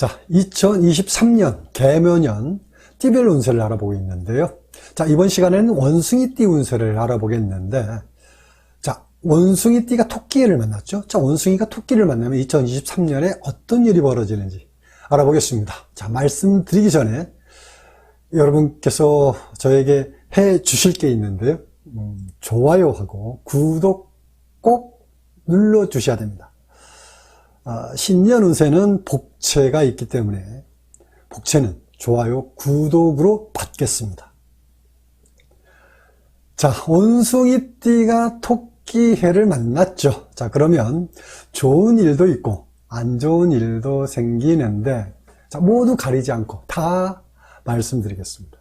자, 2023년 개묘년 띠별 운세를 알아보고 있는데요. 자, 이번 시간에는 원숭이띠 운세를 알아보겠는데, 자, 원숭이띠가 토끼를 만났죠. 자, 원숭이가 토끼를 만나면 2023년에 어떤 일이 벌어지는지 알아보겠습니다. 자, 말씀드리기 전에 여러분께서 저에게 해 주실 게 있는데요. 음, 좋아요하고 구독 꼭 눌러 주셔야 됩니다. 아, 신년 운세는 복채가 있기 때문에 복채는 좋아요, 구독으로 받겠습니다. 자, 원숭이띠가 토끼해를 만났죠. 자, 그러면 좋은 일도 있고 안 좋은 일도 생기는데 자, 모두 가리지 않고 다 말씀드리겠습니다.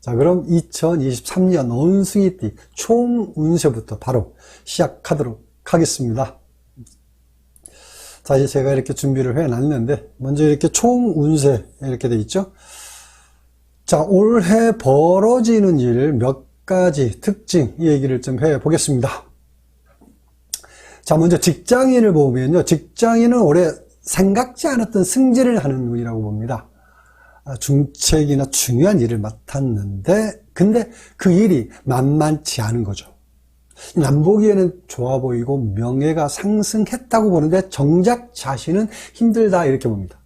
자, 그럼 2023년 원숭이띠 총 운세부터 바로 시작하도록 하겠습니다. 자, 이제 제가 이렇게 준비를 해 놨는데, 먼저 이렇게 총 운세 이렇게 돼 있죠? 자, 올해 벌어지는 일 몇 가지 특징 얘기를 좀 해 보겠습니다. 자, 먼저 직장인을 보면요. 직장인은 올해 생각지 않았던 승진을 하는 운이라고 봅니다. 아, 중책이나 중요한 일을 맡았는데, 근데 그 일이 만만치 않은 거죠. 남 보기에는 좋아 보이고 명예가 상승했다고 보는데 정작 자신은 힘들다 이렇게 봅니다.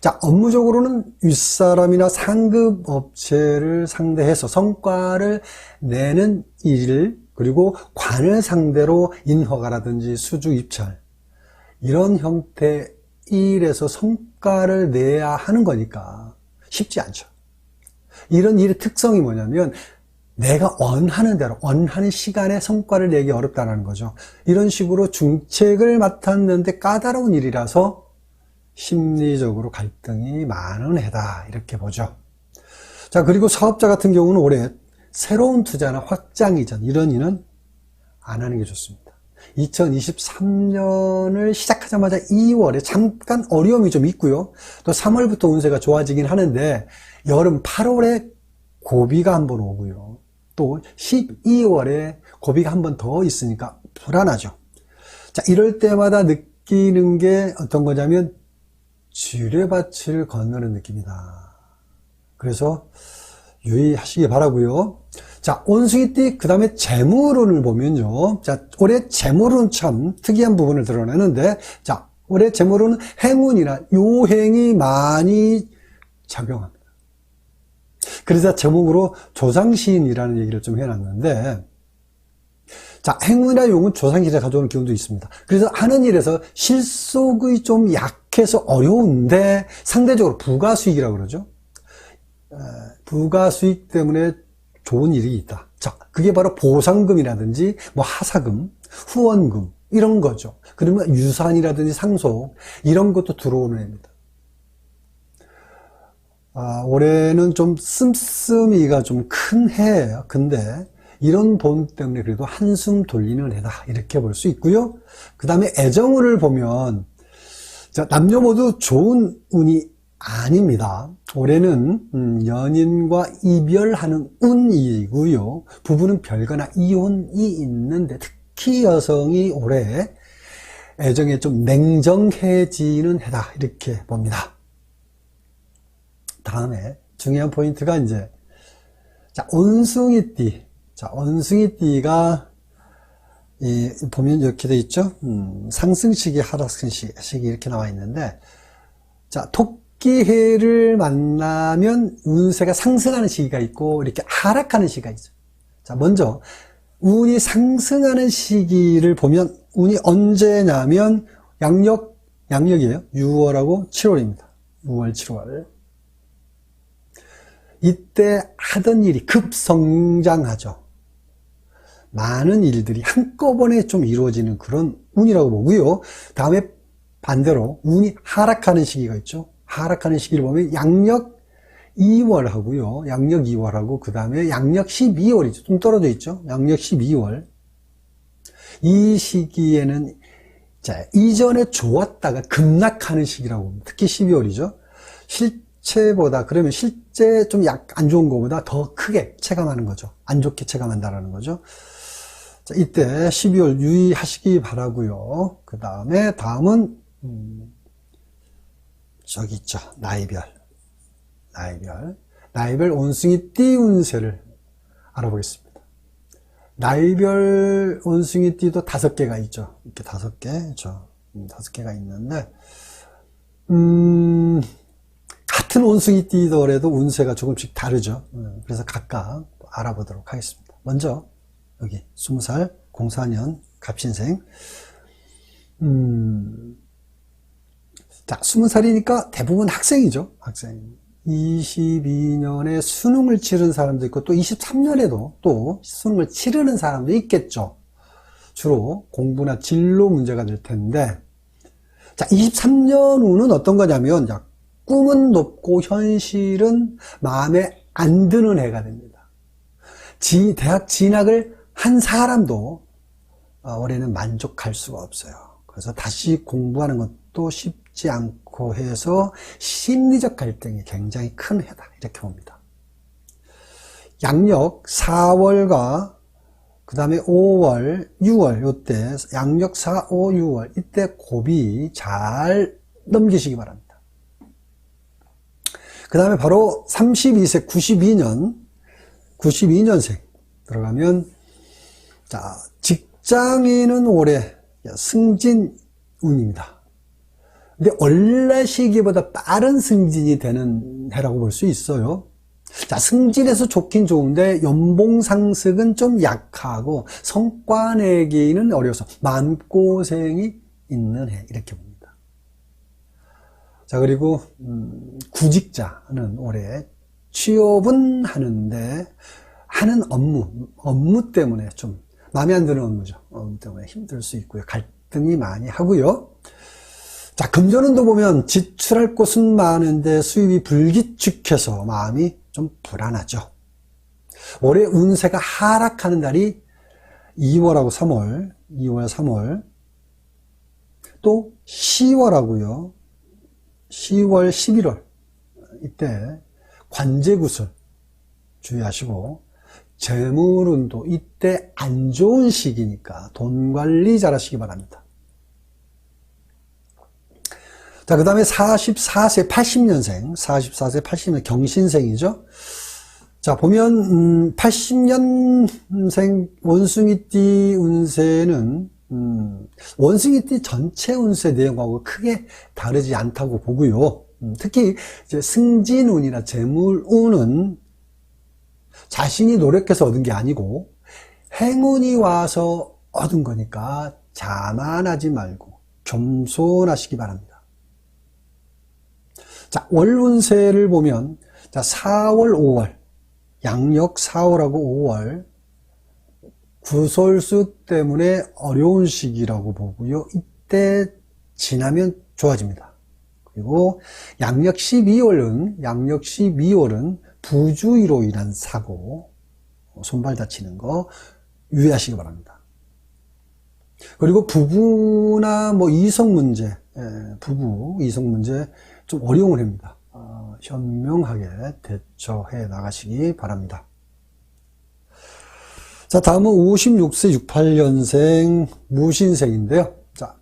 자, 업무적으로는 윗사람이나 상급 업체를 상대해서 성과를 내는 일, 그리고 관을 상대로 인허가라든지 수주 입찰, 이런 형태 일에서 성과를 내야 하는 거니까 쉽지 않죠. 이런 일의 특성이 뭐냐면 내가 원하는 대로 원하는 시간에 성과를 내기 어렵다는 거죠. 이런 식으로 중책을 맡았는데 까다로운 일이라서 심리적으로 갈등이 많은 해다 이렇게 보죠. 자 그리고 사업자 같은 경우는 올해 새로운 투자나 확장 이전 이런 일은 안 하는 게 좋습니다. 2023년을 시작하자마자 2월에 잠깐 어려움이 좀 있고요. 또 3월부터 운세가 좋아지긴 하는데 여름 8월에 고비가 한번 오고요. 또 12월에 고비가 한 번 더 있으니까 불안하죠. 자, 이럴 때마다 느끼는 게 어떤 거냐면 지뢰밭을 건너는 느낌이다. 그래서 유의하시기 바라고요. 자, 원숭이띠 그 다음에 재물운을 보면요. 자, 올해 재물운 참 특이한 부분을 드러내는데 자, 올해 재물운은 행운이나 요행이 많이 작용합니다. 그래서 제목으로 조상시인이라는 얘기를 좀 해놨는데 자, 행운이나 용은 조상시인이 가져오는 기운도 있습니다. 그래서 하는 일에서 실속이 좀 약해서 어려운데 상대적으로 부가수익이라고 그러죠. 부가수익 때문에 좋은 일이 있다. 자, 그게 바로 보상금이라든지 뭐 하사금, 후원금 이런 거죠. 그러면 유산이라든지 상속 이런 것도 들어오는 해입니다. 아, 올해는 좀 씀씀이가 좀 큰 해예요. 근데 이런 돈 때문에 그래도 한숨 돌리는 해다 이렇게 볼 수 있고요. 그 다음에 애정운을 보면 자, 남녀 모두 좋은 운이 아닙니다. 올해는 음, 연인과 이별하는 운이고요. 부부는 별거나 이혼이 있는데 특히 여성이 올해 애정에 좀 냉정해지는 해다 이렇게 봅니다. 다음에 중요한 포인트가 이제 자 원숭이띠. 자 원숭이띠가 이 보면 이렇게 돼 있죠? 음, 상승시기 하락시기 이렇게 나와 있는데 자 토끼해를 만나면 운세가 상승하는 시기가 있고 이렇게 하락하는 시기가 있죠. 자 먼저 운이 상승하는 시기를 보면 운이 언제냐면 양력 양력이에요. 6월하고 7월입니다. 6월 7월 이때 하던 일이 급성장하죠. 많은 일들이 한꺼번에 좀 이루어지는 그런 운이라고 보고요. 다음에 반대로 운이 하락하는 시기가 있죠. 하락하는 시기를 보면 양력 2월 하고요. 양력 2월 하고 그 다음에 양력 12월이죠. 좀 떨어져 있죠. 양력 12월. 이 시기에는 자, 이전에 좋았다가 급락하는 시기라고 봅니다. 특히 12월이죠. 실실 체보다 그러면 실제 좀 약 안 좋은 것보다 더 크게 체감하는 거죠. 안 좋게 체감한다라는 거죠. 자, 이때 12월 유의하시기 바라고요. 그 다음에 다음은 음, 저기 있죠. 나이별. 나이별. 나이별 원숭이 띠 운세를 알아보겠습니다. 나이별 원숭이 띠도 다섯 개가 있죠. 이렇게 다섯 개, 저 음, 다섯 개가 있는데, 음, 같은 원숭이 띠더라도 운세가 조금씩 다르죠. 음, 그래서 각각 알아보도록 하겠습니다. 먼저, 여기, 20살, 04년, 갑신생. 음, 자, 20살이니까 대부분 학생이죠. 학생. 22년에 수능을 치른 사람도 있고, 또 23년에도 또 수능을 치르는 사람도 있겠죠. 주로 공부나 진로 문제가 될 텐데, 자, 23년 후는 어떤 거냐면, 자, 꿈은 높고 현실은 마음에 안 드는 해가 됩니다. 지, 대학 진학을 한 사람도 어, 올해는 만족할 수가 없어요. 그래서 다시 공부하는 것도 쉽지 않고 해서 심리적 갈등이 굉장히 큰 해다. 이렇게 봅니다. 양력 4월과 그 다음에 5월, 6월, 요때, 양력 4, 5, 6월, 이때 고비 잘 넘기시기 바랍니다. 그 다음에 바로 32세 92년, 92년생 들어가면, 자, 직장인은 올해 승진운입니다. 근데 원래 시기보다 빠른 승진이 되는 해라고 볼 수 있어요. 자, 승진해서 좋긴 좋은데 연봉 상승은 좀 약하고 성과 내기는 어려워서 마음고생이 있는 해 이렇게 봅니다. 자, 그리고 음, 구직자는 올해 취업은 하는데 하는 업무, 업무 때문에 좀 마음에 안 드는 업무죠. 업무 때문에 힘들 수 있고요. 갈등이 많이 하고요. 자, 금전운도 보면 지출할 곳은 많은데 수입이 불규칙해서 마음이 좀 불안하죠. 올해 운세가 하락하는 달이 2월하고 3월, 2월, 3월, 또 10월하고요. 10월, 11월. 이때 관제구슬 주의하시고, 재물운도 이때 안 좋은 시기니까 돈 관리 잘 하시기 바랍니다. 자, 그 다음에 44세 80년생, 44세 80년 경신생이죠. 자, 보면, 음, 80년생 원숭이띠 운세는, 음, 원숭이띠 전체 운세 내용하고 크게 다르지 않다고 보고요. 음, 특히, 승진운이나 재물운은 자신이 노력해서 얻은 게 아니고, 행운이 와서 얻은 거니까 자만하지 말고 겸손하시기 바랍니다. 자, 월운세를 보면, 자, 4월, 5월, 양력 4월하고 5월, 구설수 때문에 어려운 시기라고 보고요. 이때 지나면 좋아집니다. 그리고 양력 12월은, 양력 12월은 부주의로 인한 사고, 손발 다치는 거 유의하시기 바랍니다. 그리고 부부나 뭐 이성 문제, 예, 부부, 이성 문제, 좀 어려운 해입니다. 어, 현명하게 대처해 나가시기 바랍니다. 자, 다음은 56세 68년생 무신생인데요. 자,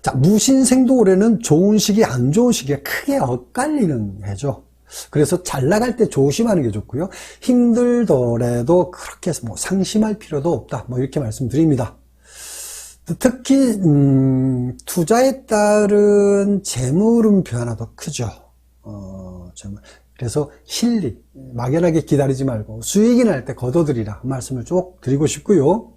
자, 무신생도 올해는 좋은 시기, 안 좋은 시기에 크게 엇갈리는 해죠. 그래서 잘 나갈 때 조심하는 게 좋고요. 힘들더라도 그렇게 뭐 상심할 필요도 없다. 뭐 이렇게 말씀드립니다. 특히 음, 투자에 따른 재물은 변화도 크죠. 어, 재물. 그래서 실리 막연하게 기다리지 말고 수익이 날때 거둬들이라 말씀을 쭉 드리고 싶고요.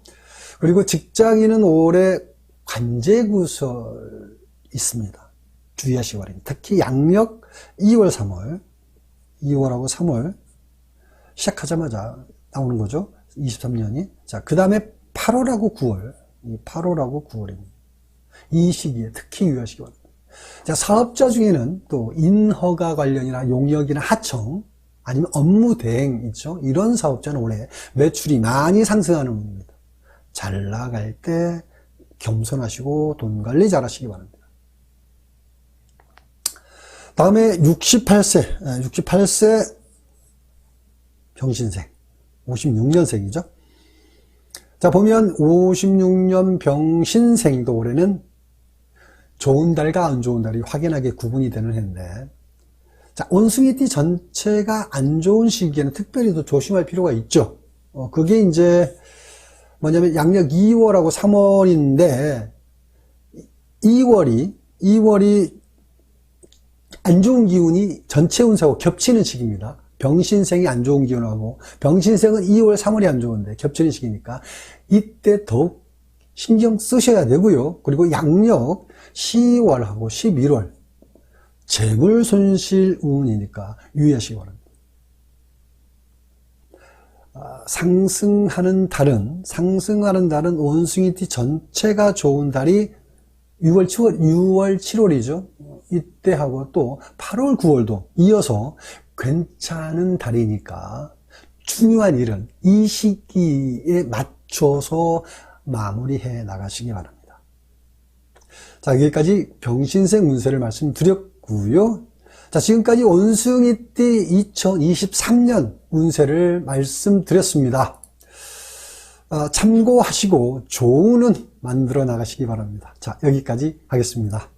그리고 직장인은 올해 관제구설 있습니다. 주의하시기 바랍니다. 특히 양력 2월, 3월, 2월하고 3월 시작하자마자 나오는 거죠. 23년이. 자, 그 다음에 8월하고 9월. 이 8월하고 9월입니다. 이 시기에 특히 유의하시기 바랍니다. 자, 사업자 중에는 또 인허가 관련이나 용역이나 하청 아니면 업무 대행 있죠. 이런 사업자는 올해 매출이 많이 상승하는 운입니다. 잘 나갈 때 겸손하시고 돈 관리 잘 하시기 바랍니다. 다음에 68세, 68세 병신생, 56년생이죠. 자, 보면 56년 병신생도 올해는 좋은 달과 안 좋은 달이 확연하게 구분이 되는 해인데, 자, 원숭이띠 전체가 안 좋은 시기에는 특별히 더 조심할 필요가 있죠. 어, 그게 이제 뭐냐면 양력 2월하고 3월인데, 2월이, 2월이 안 좋은 기운이 전체 운세하고 겹치는 시기입니다. 병신생이 안 좋은 기운하고 병신생은 2월, 3월이 안 좋은데 겹치는 시기니까 이때 더욱 신경 쓰셔야 되고요. 그리고 양력 10월하고 11월 재물 손실 운이니까 바랍니다. 아, 상승하는 달은 상승하는 달은 원숭이띠 전체가 좋은 달이 6월, 7월, 6월, 7월이죠. 이때하고 또 8월, 9월도 이어서 괜찮은 달이니까 중요한 일은 이 시기에 맞춰서 마무리해 나가시기 바랍니다. 자, 여기까지 병신생 운세를 말씀드렸고요. 자, 지금까지 원숭이띠 2023년 운세를 말씀드렸습니다. 아, 참고하시고 좋은 운 만들어 나가시기 바랍니다. 자, 여기까지 하겠습니다.